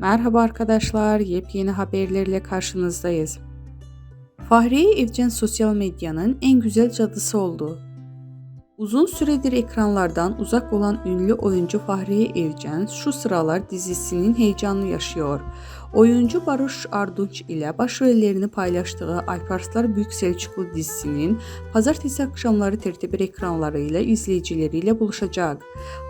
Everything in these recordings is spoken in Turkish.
Merhaba arkadaşlar, yepyeni haberlerle karşınızdayız. Fahriye Evcen sosyal medyanın en güzel cadısı oldu. Uzun süredir ekranlardan uzak olan ünlü oyuncu Fahriye Evcen şu sıralar dizisinin heyecanını yaşıyor. Oyuncu Barış Arduç ile başrollerini paylaştığı Alparslar Büyük Selçuklu dizisinin pazartesi akşamları tertibir ekranlarıyla izleyicileriyle buluşacak.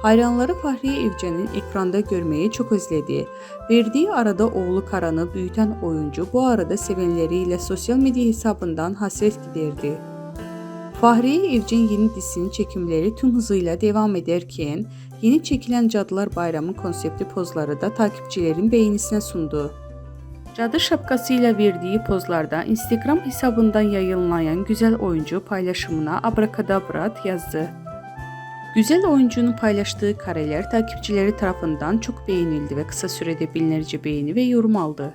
Hayranları Fahriye Evcen'in ekranda görmeyi çok özledi. Verdiği arada oğlu Karan'ı büyüten oyuncu bu arada sevenleriyle sosyal medya hesabından hasret giderdi. Fahriye Evcen yeni dizisinin çekimleri tüm hızıyla devam ederken yeni çekilen Cadılar Bayramı konseptli pozları da takipçilerin beğenisine sundu. Cadı şapkasıyla verdiği pozlarda Instagram hesabından yayınlayan güzel oyuncu paylaşımına abrakadabrat yazdı. Güzel oyuncunun paylaştığı kareler takipçileri tarafından çok beğenildi ve kısa sürede binlerce beğeni ve yorum aldı.